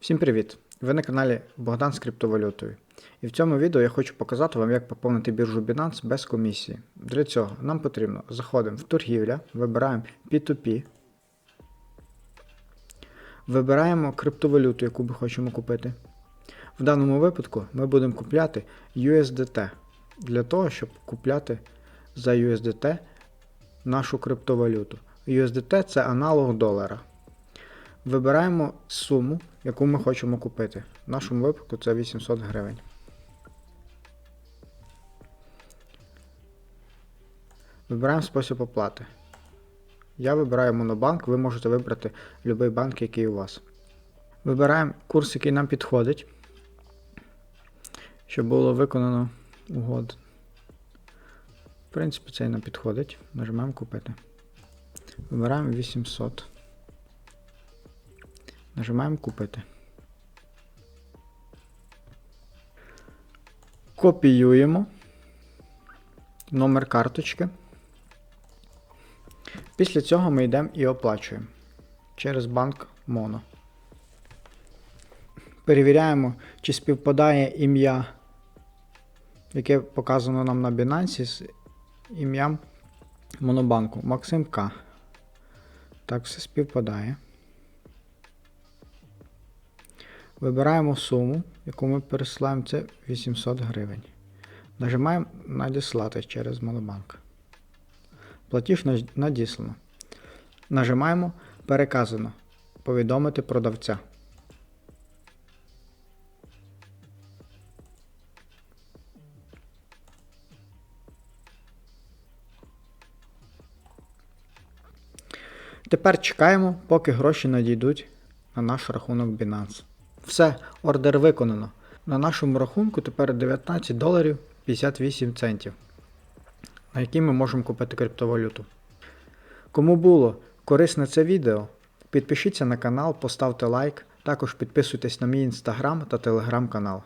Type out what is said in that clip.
Всім привіт! Ви на каналі Богдан з криптовалютою. І в цьому відео я хочу показати вам, як поповнити біржу Binance без комісії. Для цього нам потрібно заходимо в торгівля, вибираємо P2P, вибираємо криптовалюту, яку ми хочемо купити. В даному випадку ми будемо купляти USDT для того, щоб купляти за USDT нашу криптовалюту. USDT це аналог долара. Вибираємо суму, яку ми хочемо купити. В нашому випадку це 800 гривень. Вибираємо спосіб оплати. Я вибираю Монобанк, ви можете вибрати будь-який банк, який у вас. Вибираємо курс, який нам підходить, щоб було виконано угоду. В принципі, цей нам підходить. Нажимаємо купити. Вибираємо 800. Нажимаємо купити. Копіюємо номер карточки. Після цього ми йдемо і оплачуємо через банк Моно. Перевіряємо, чи співпадає ім'я, яке показано нам на Binance з ім'ям Монобанку Максим К. Так, все співпадає. Вибираємо суму, яку ми пересилаємо, це 800 гривень. Нажимаємо Надіслати через Монобанк. Платіж надіслано. Нажимаємо Переказано. Повідомити продавця. Тепер чекаємо, поки гроші надійдуть на наш рахунок Binance. Все, ордер виконано. На нашому рахунку тепер 19 доларів 58 центів, на які ми можемо купити криптовалюту. Кому було корисне це відео, підпишіться на канал, поставте лайк, також підписуйтесь на мій інстаграм та телеграм канал.